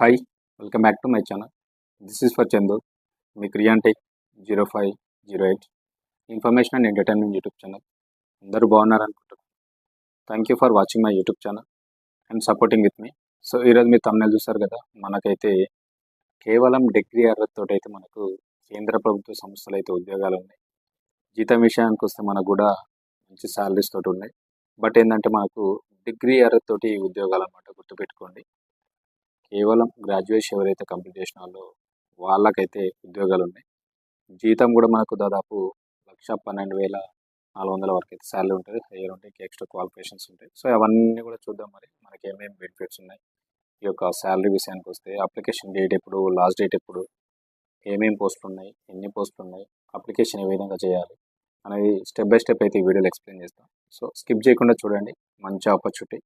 Hi welcome back to my channel this is for Chandu me క్రియాంటెక్ zero five zero eight information and entertainment YouTube channel అందరూ బాగున్నారు అనుకుంటున్నాను thank you for watching my YouTube channel and supporting with me so ఈరోజు మీరు తమిళ చూసారు కదా? మనకైతే కేవలం degree అర్హతతో అయితే మనకు కేంద్ర ప్రభుత్వ సంస్థలు అయితే ఉద్యోగాలు ఉన్నాయి. జీతం విషయానికి వస్తే మనకు కూడా మంచి శాలరీస్ తోటి ఉన్నాయి. బట్ ఏంటంటే మనకు డిగ్రీ అర్హతతోటి ఉద్యోగాలు అనమాట గుర్తుపెట్టుకోండి. కేవలం గ్రాడ్యుయేషన్ ఎవరైతే కంప్లీట్ చేసిన వాళ్ళు వాళ్ళకైతే ఉద్యోగాలు ఉన్నాయి. జీతం కూడా మనకు దాదాపు లక్ష పన్నెండు వేల నాలుగు వందల వరకు అయితే శాలరీ ఉంటుంది. హైయర్ ఉంటాయి ఎక్స్ట్రా క్వాలిఫికేషన్స్ ఉంటాయి. సో అవన్నీ కూడా చూద్దాం మరి. మనకి ఏమేమి బెనిఫిట్స్ ఉన్నాయి? ఈ యొక్క శాలరీ విషయానికి వస్తే అప్లికేషన్ డేట్ ఎప్పుడు లాస్ట్ డేట్ ఎప్పుడు ఏమేమి పోస్టులు ఉన్నాయి ఎన్ని పోస్టులు ఉన్నాయి అప్లికేషన్ ఏ విధంగా చేయాలి అనేది స్టెప్ బై స్టెప్ అయితే ఈ వీడియోలో ఎక్స్ప్లెయిన్ చేస్తాం. సో స్కిప్ చేయకుండా చూడండి. మంచి ఆపర్చునిటీ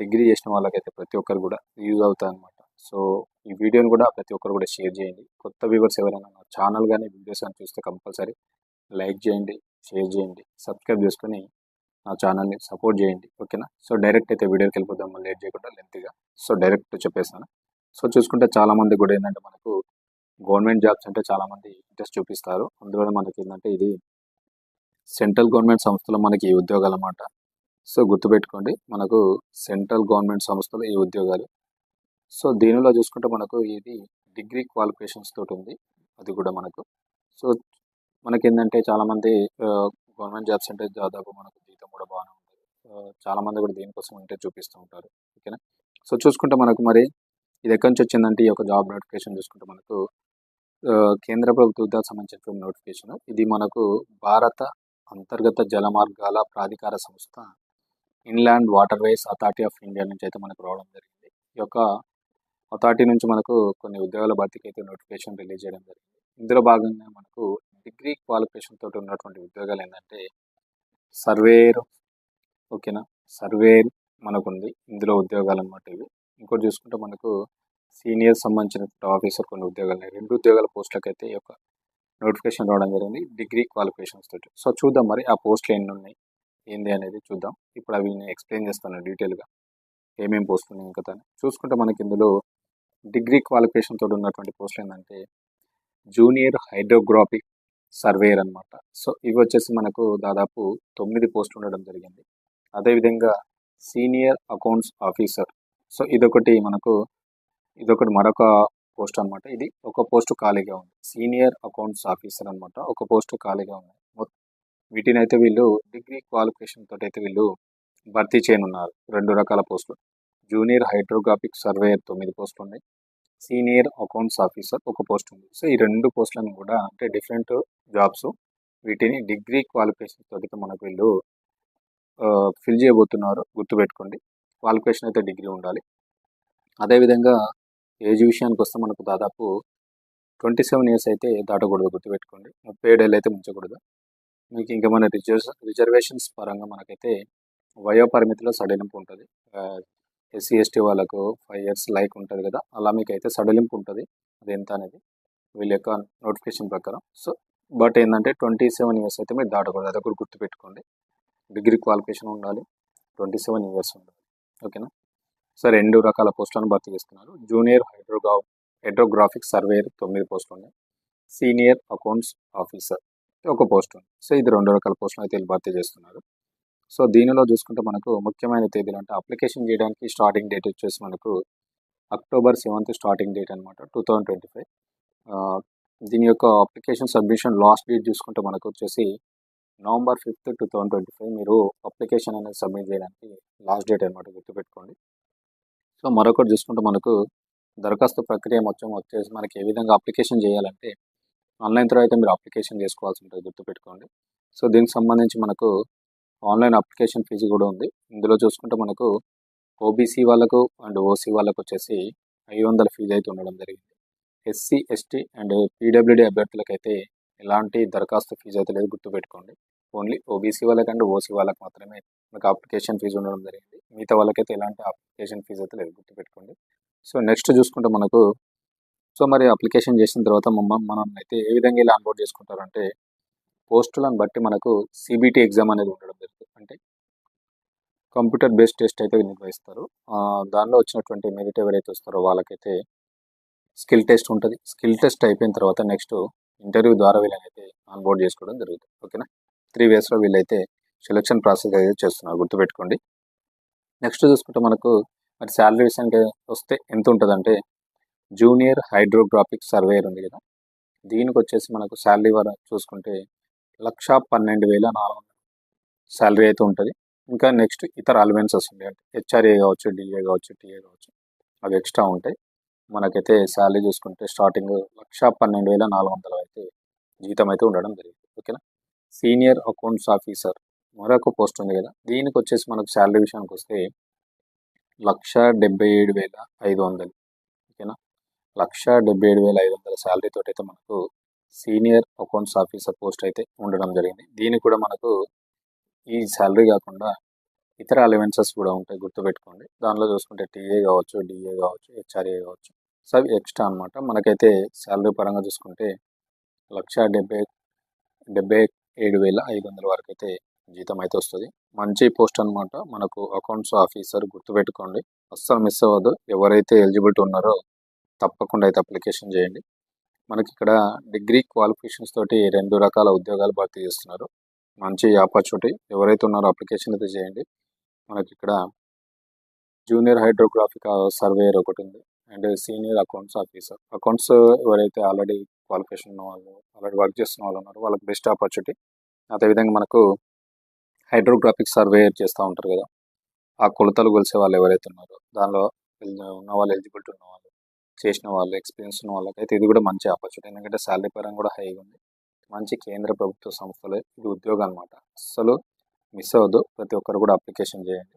డిగ్రీ చేసిన వాళ్ళకైతే ప్రతి ఒక్కరు కూడా యూజ్ అవుతుంది అనమాట సో ఈ వీడియోని కూడా ప్రతి ఒక్కరు కూడా షేర్ చేయండి. కొత్త వ్యూవర్స్ ఎవరైనా నా ఛానల్ కానీ వీడియోస్ అని చూస్తే కంపల్సరీ లైక్ చేయండి షేర్ చేయండి సబ్స్క్రైబ్ చేసుకొని నా ఛానల్ని సపోర్ట్ చేయండి. ఓకేనా? సో డైరెక్ట్ అయితే వీడియోకి వెళ్ళిపోదాం మళ్ళీ లేట్ చేయకుండా లెంత్గా. సో డైరెక్ట్ చెప్పేస్తాను. సో చూసుకుంటే చాలామంది కూడా ఏంటంటే మనకు గవర్నమెంట్ జాబ్స్ అంటే చాలామంది ఇంట్రెస్ట్ చూపిస్తారు. అందువల్ల మనకి ఏంటంటే ఇది సెంట్రల్ గవర్నమెంట్ సంస్థలో మనకి ఈ ఉద్యోగాలు అన్నమాట. సో గుర్తుపెట్టుకోండి మనకు సెంట్రల్ గవర్నమెంట్ సంస్థలు ఈ ఉద్యోగాలు. సో దీనిలో చూసుకుంటే మనకు ఇది డిగ్రీ క్వాలిఫికేషన్స్ తోటి ఉంది అది కూడా మనకు. సో మనకి ఏంటంటే చాలామంది గవర్నమెంట్ జాబ్స్ అంటే దాదాపు మనకు జీతం కూడా బాగానే ఉంటుంది. చాలామంది కూడా దీనికోసం ఉంటే చూపిస్తూ ఉంటారు ఓకేనా? సో చూసుకుంటే మనకు మరి ఇది ఎక్కడి నుంచి వచ్చిందంటే ఈ యొక్క జాబ్ నోటిఫికేషన్ చూసుకుంటే మనకు కేంద్ర ప్రభుత్వ ఉద్యోగాలకు సంబంధించిన నోటిఫికేషన్. ఇది మనకు భారత అంతర్గత జలమార్గాల ప్రాధికార సంస్థ inland water ways authority of India నుంచి అయితే మనకు రావడం జరిగింది. ఈ యొక్క అథారిటీ నుంచి మనకు కొన్ని ఉద్యోగాల భర్తీకి అయితే నోటిఫికేషన్ రిలీజ్ చేయడం జరిగింది. ఇందులో భాగంగా మనకు డిగ్రీ క్వాలిఫికేషన్ తోటి ఉన్నటువంటి ఉద్యోగాలు ఏంటంటే సర్వేర్ ఓకేనా? సర్వేర్ మనకు ఉంది ఇందులో ఉద్యోగాలు అనమాట ఇవి. ఇంకోటి చూసుకుంటే మనకు సీనియర్ సంబంధించిన ఆఫీసర్ కొన్ని ఉద్యోగాలు ఉన్నాయి. రెండు ఉద్యోగాల పోస్టులకు అయితే ఈ యొక్క నోటిఫికేషన్ రావడం జరిగింది. డిగ్రీ క్వాలిఫికేషన్స్ తోటి. సో చూద్దాం మరి ఆ పోస్టులు ఎన్ని ఉన్నాయి. ఏంది అనేది చూద్దాం. ఇప్పుడు అవి నేను ఎక్స్ప్లెయిన్ చేస్తాను డీటెయిల్గా ఏమేమి పోస్టులు ఉన్నాయి ఇంకా తను చూసుకుంటే మనకి ఇందులో డిగ్రీ క్వాలిఫికేషన్ తోటి ఉన్నటువంటి పోస్టులు ఏంటంటే జూనియర్ హైడ్రోగ్రాఫిక్ సర్వేయర్ అనమాట సో ఇవి వచ్చేసి మనకు దాదాపు తొమ్మిది పోస్టులు ఉండడం జరిగింది. అదేవిధంగా సీనియర్ అకౌంట్స్ ఆఫీసర్ సో ఇదొకటి మనకు ఇదొకటి మరొక పోస్ట్ అన్నమాట. ఇది ఒక పోస్ట్ ఖాళీగా ఉంది. సీనియర్ అకౌంట్స్ ఆఫీసర్ అన్నమాట. ఒక పోస్ట్ ఖాళీగా ఉంది. వీటిని అయితే వీళ్ళు డిగ్రీ క్వాలిఫికేషన్ తోటి అయితే వీళ్ళు భర్తీ చేయనున్నారు. రెండు రకాల పోస్టులు. జూనియర్ హైడ్రోగ్రాఫిక్ సర్వేయర్ తొమ్మిది పోస్టులు ఉన్నాయి సీనియర్ అకౌంట్స్ ఆఫీసర్ ఒక పోస్ట్ ఉంది. సో ఈ రెండు పోస్టులను కూడా అంటే డిఫరెంట్ జాబ్స్ వీటిని డిగ్రీ క్వాలిఫికేషన్ తోటి అయితే మనకు వీళ్ళు ఫిల్ చేయబోతున్నారు. గుర్తుపెట్టుకోండి. క్వాలిఫికేషన్ అయితే డిగ్రీ ఉండాలి. అదేవిధంగా ఏజ్ విషయానికి వస్తే మనకు దాదాపు ట్వంటీ సెవెన్ ఇయర్స్ అయితే దాటకూడదు గుర్తుపెట్టుకోండి. ముప్పై ఏడేళ్ళు అయితే మించకూడదు మీకు ఇంకా మన రిజర్వ్ రిజర్వేషన్స్ పరంగా మనకైతే వయో పరిమితిలో సడలింపు ఉంటుంది. ఎస్సీ ఎస్టీ వాళ్ళకు ఫైవ్ ఇయర్స్ లైక్ ఉంటుంది కదా అలా మీకు అయితే సడలింపు ఉంటుంది. అది ఎంత అనేది వీళ్ళ యొక్క నోటిఫికేషన్ ప్రకారం. సో బట్ ఏంటంటే ట్వంటీ సెవెన్ ఇయర్స్ అయితే మీరు దాటకూడదు. అది ఒకటి గుర్తుపెట్టుకోండి. డిగ్రీ క్వాలిఫికేషన్ ఉండాలి. ట్వంటీ సెవెన్ ఇయర్స్ ఉండాలి. ఓకేనా? సో రెండు రకాల పోస్టులను భర్తీ చేస్తున్నారు. జూనియర్ హైడ్రోగ్రా హైడ్రోగ్రాఫిక్ సర్వేయర్ తొమ్మిది పోస్టులు ఉన్నాయి సీనియర్ అకౌంట్స్ ఆఫీసర్. ఒక పోస్ట్ ఉంది. సో ఇది రెండు రకాల పోస్టులు అయితే భర్తీ చేస్తున్నారు. సో దీనిలో చూసుకుంటే మనకు ముఖ్యమైన తేదీలు అంటే అప్లికేషన్ చేయడానికి స్టార్టింగ్ డేట్ వచ్చేసి మనకు అక్టోబర్ సెవెంత్ స్టార్టింగ్ డేట్ అనమాట టూ థౌజండ్ ట్వంటీ ఫైవ్. దీని యొక్క అప్లికేషన్ సబ్మిషన్ లాస్ట్ డేట్ చూసుకుంటే మనకు వచ్చేసి November fifth two thousand twenty five మీరు అప్లికేషన్ అనేది సబ్మిట్ చేయడానికి లాస్ట్ డేట్ అనమాట గుర్తుపెట్టుకోండి. సో మరొకటి చూసుకుంటే మనకు దరఖాస్తు ప్రక్రియ మొత్తం వచ్చేసి మనకి ఏ విధంగా అప్లికేషన్ చేయాలంటే ఆన్లైన్ తర్వాత అయితే మీరు అప్లికేషన్ చేసుకోవాల్సి ఉంటుంది గుర్తుపెట్టుకోండి. సో దీనికి సంబంధించి మనకు ఆన్లైన్ అప్లికేషన్ ఫీజు కూడా ఉంది. ఇందులో చూసుకుంటే మనకు ఓబీసీ వాళ్ళకు అండ్ ఓసీ వాళ్ళకు వచ్చేసి ఐదు వందల ఫీజు అయితే ఉండడం జరిగింది. ఎస్సీ ఎస్టీ అండ్ పీడబ్ల్యూడీ అభ్యర్థులకైతే ఎలాంటి దరఖాస్తు ఫీజు అయితే లేదు గుర్తుపెట్టుకోండి. ఓన్లీ ఓబీసీ వాళ్ళకి అండ్ ఓసీ వాళ్ళకి మాత్రమే మనకు అప్లికేషన్ ఫీజు ఉండడం జరిగింది. మిగతా వాళ్ళకైతే ఎలాంటి అప్లికేషన్ ఫీజు అయితే లేదు గుర్తుపెట్టుకోండి. సో నెక్స్ట్ చూసుకుంటే మనకు సో మరి అప్లికేషన్ చేసిన తర్వాత మమ్మ మనం అయితే ఏ విధంగా ఇలా అన్బోర్డ్ చేసుకుంటారంటే పోస్టులను బట్టి మనకు సిబిటి ఎగ్జామ్ అనేది ఉండడం జరుగుతుంది. అంటే కంప్యూటర్ బేస్డ్ టెస్ట్ అయితే నిర్వహిస్తారు. దానిలో వచ్చినటువంటి మెరిట్ ఎవరైతే వస్తారో వాళ్ళకైతే స్కిల్ టెస్ట్ ఉంటుంది. స్కిల్ టెస్ట్ అయిపోయిన తర్వాత నెక్స్ట్ ఇంటర్వ్యూ ద్వారా వీళ్ళనైతే ఆన్బోర్డ్ చేసుకోవడం జరుగుతుంది. ఓకేనా? త్రీ వేస్లో వీళ్ళైతే సెలక్షన్ ప్రాసెస్ అయితే చేస్తున్నారు. గుర్తుపెట్టుకోండి. నెక్స్ట్ చూసుకుంటే మనకు మరి శాలరీ విషయానికి వస్తే ఎంత ఉంటుందంటే జూనియర్ హైడ్రోగ్రాఫిక్ సర్వేయర్ ఉంది కదా? దీనికి వచ్చేసి మనకు శాలరీ వర చూసుకుంటే లక్ష పన్నెండు వేల నాలుగు వందలు శాలరీ అయితే ఉంటుంది. ఇంకా నెక్స్ట్ ఇతర అలవెన్సెస్ ఉంటాయి. అంటే హెచ్ఆర్ఏ కావచ్చు డిఏ కావచ్చు టీఏ కావచ్చు అవి ఎక్స్ట్రా ఉంటాయి. మనకైతే శాలరీ చూసుకుంటే స్టార్టింగ్ లక్ష పన్నెండు వేల నాలుగు వందలు అయితే జీతం అయితే ఉండడం జరిగింది. ఓకేనా? సీనియర్ అకౌంట్స్ ఆఫీసర్ మరొక పోస్ట్ ఉంది కదా? దీనికి వచ్చేసి మనకు శాలరీ విషయానికి వస్తే లక్ష డెబ్బై ఏడు వేల ఐదు వందలు లక్ష డెబ్బై ఏడు వేల ఐదు వందల శాలరీ అయితే మనకు సీనియర్ అకౌంట్స్ ఆఫీసర్ పోస్ట్ అయితే ఉండడం జరిగింది. దీనికి కూడా మనకు ఈ శాలరీ కాకుండా ఇతర అలవెన్సెస్ కూడా ఉంటాయి గుర్తుపెట్టుకోండి. దానిలో చూసుకుంటే టీఏ కావచ్చు డిఏ కావచ్చు హెచ్ఆర్ఏ కావచ్చు సో అవి ఎక్స్ట్రా అనమాట మనకైతే శాలరీ పరంగా చూసుకుంటే లక్ష డెబ్బై డెబ్బై ఏడు వేల ఐదు వందల వరకు అయితే జీతం అయితే వస్తుంది. మంచి పోస్ట్ అనమాట మనకు అకౌంట్స్ ఆఫీసర్ గుర్తుపెట్టుకోండి. అస్సలు మిస్ అవ్వదు ఎవరైతే ఎలిజిబిలిటీ ఉన్నారో తప్పకుండా అయితే అప్లికేషన్ చేయండి. మనకి ఇక్కడ డిగ్రీ క్వాలిఫికేషన్స్ తోటి రెండు రకాల ఉద్యోగాలు భర్తీ చేస్తున్నారు. మంచి ఆపర్చునిటీ. ఎవరైతే ఉన్నారో అప్లికేషన్ అయితే చేయండి. మనకి ఇక్కడ జూనియర్ హైడ్రోగ్రాఫిక్ సర్వేయర్ ఒకటి ఉంది. And senior accounts officer. Accounts ఎవరైతే ఆల్రెడీ క్వాలిఫికేషన్ ఉన్న వాళ్ళు ఆల్రెడీ వర్క్ చేస్తున్న వాళ్ళు ఉన్నారు వాళ్ళకి బెస్ట్ ఆపర్చునిటీ. అదేవిధంగా మనకు హైడ్రోగ్రాఫిక్ సర్వేయర్ చేస్తూ ఉంటారు కదా. ఆ కొలతలు కొలిసే వాళ్ళు ఎవరైతే ఉన్నారో దానిలో ఉన్న వాళ్ళు ఎలిజిబిలిటీ ఉన్న వాళ్ళు చేసిన వాళ్ళు ఎక్స్పీరియన్స్ ఉన్న వాళ్ళకైతే ఇది కూడా మంచి ఆపర్చునిటీ ఎందుకంటే శాలరీ పరంగా కూడా హైగా ఉంది. మంచి కేంద్ర ప్రభుత్వ సంస్థలు ఇది ఉద్యోగం అనమాట అసలు మిస్ అవ్వద్దు. ప్రతి ఒక్కరు కూడా అప్లికేషన్ చేయండి.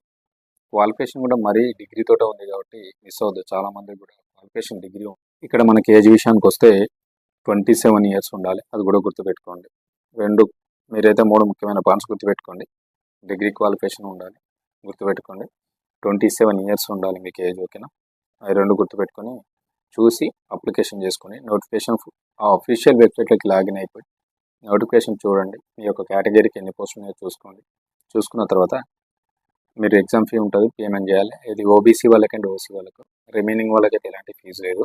క్వాలిఫికేషన్ కూడా మరీ డిగ్రీ తోట ఉంది కాబట్టి మిస్ అవ్వద్దు. చాలా మంది కూడా క్వాలిఫికేషన్ డిగ్రీ ఇక్కడ మనకి ఏజ్ విషయానికి వస్తే ట్వంటీ సెవెన్ ఇయర్స్ ఉండాలి. అది కూడా గుర్తుపెట్టుకోండి. రెండు మీరైతే మూడు ముఖ్యమైన పాయింట్స్ గుర్తుపెట్టుకోండి. డిగ్రీ క్వాలిఫికేషన్ ఉండాలి. గుర్తుపెట్టుకోండి. ట్వంటీ సెవెన్ ఇయర్స్ ఉండాలి మీకు ఏజ్ ఓకేనా అవి రెండు గుర్తుపెట్టుకొని చూసి అప్లికేషన్ చేసుకొని నోటిఫికేషన్ ఆ అఫీషియల్ వెబ్సైట్లోకి లాగిన్ అయిపోయి నోటిఫికేషన్ చూడండి. మీ యొక్క కేటగిరీకి ఎన్ని పోస్టులు ఉన్నాయో చూసుకోండి. చూసుకున్న తర్వాత మీరు ఎగ్జామ్ ఫీ ఉంటుంది పేమెంట్ చేయాలి. ఇది ఓబీసీ వాళ్ళకి అండ్ ఓసీ వాళ్ళకు. రిమైనింగ్ వాళ్ళకైతే ఎలాంటి ఫీజు లేదు.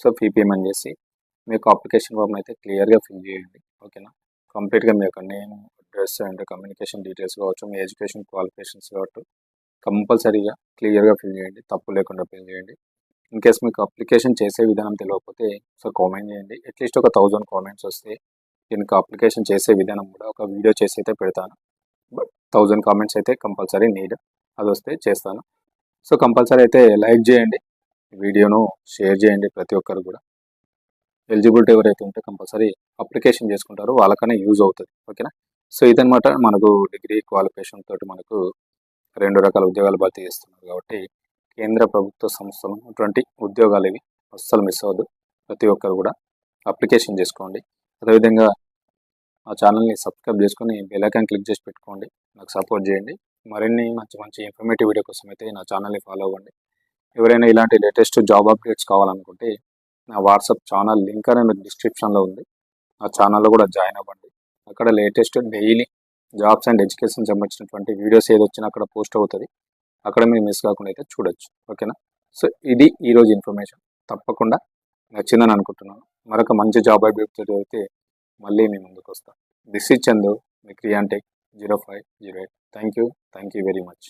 సో ఫీ పేమెంట్ చేసి మీ యొక్క అప్లికేషన్ ఫామ్ అయితే క్లియర్గా ఫిల్ చేయండి. ఓకేనా? కంప్లీట్గా మీ యొక్క name address and communication details కావచ్చు మీ ఎడ్యుకేషన్ క్వాలిఫికేషన్స్ కావచ్చు కంపల్సరీగా క్లియర్గా ఫిల్ చేయండి. తప్పు లేకుండా ఫిల్ చేయండి. ఇన్ కేస్ మీకు అప్లికేషన్ చేసే విధానం తెలియకపోతే ఒకసారి కామెంట్ చేయండి. అట్లీస్ట్ ఒక థౌజండ్ కామెంట్స్ వస్తే దీనికి అప్లికేషన్ చేసే విధానం కూడా ఒక వీడియో చేసి అయితే పెడతాను. బట్ థౌజండ్ కామెంట్స్ అయితే కంపల్సరీ నీడ్ అది వస్తే చేస్తాను. సో కంపల్సరీ అయితే లైక్ చేయండి. వీడియోను షేర్ చేయండి ప్రతి ఒక్కరు కూడా. ఎలిజిబిలిటీ ఎవరైతే ఉంటే కంపల్సరీ అప్లికేషన్ చేసుకుంటారో వాళ్ళకనే యూజ్ అవుతుంది. ఓకేనా సో ఇదనమాట మనకు డిగ్రీ క్వాలిఫికేషన్ తోటి మనకు రెండు రకాల ఉద్యోగాలు భర్తీ చేస్తున్నారు కాబట్టి కేంద్ర ప్రభుత్వ సంస్థలు అటువంటి ఉద్యోగాలు ఇవి అస్సలు మిస్ అవ్వద్దు ప్రతి ఒక్కరు కూడా అప్లికేషన్ చేసుకోండి. అదేవిధంగా మా ఛానల్ని సబ్స్క్రైబ్ చేసుకొని బెల్ క్లిక్ చేసి పెట్టుకోండి. నాకు సపోర్ట్ చేయండి. మరిన్ని మంచి మంచి ఇన్ఫర్మేటివ్ వీడియో కోసం అయితే నా ఛానల్ని ఫాలో అవ్వండి. ఎవరైనా ఇలాంటి లేటెస్ట్ జాబ్ అప్డేట్స్ కావాలనుకుంటే నా వాట్సాప్ ఛానల్ లింక్ అనేది డిస్క్రిప్షన్లో ఉంది. ఆ ఛానల్లో కూడా జాయిన్ అవ్వండి. అక్కడ latest daily jobs and education సంబంధించినటువంటి వీడియోస్ ఏది వచ్చినా అక్కడ పోస్ట్ అవుతుంది. అక్కడ మీరు మిస్ కాకుండా అయితే చూడొచ్చు. ఓకేనా? సో ఇది ఈరోజు ఇన్ఫర్మేషన్. తప్పకుండా నచ్చిందని అనుకుంటున్నాను. మరొక మంచి జాబ్ అప్డేట్ అయితే మళ్ళీ మీ ముందుకు వస్తాను దిస్ ఇస్ చందు మీ క్రియాంటెక్ zero five zero eight. Thank you thank you very much.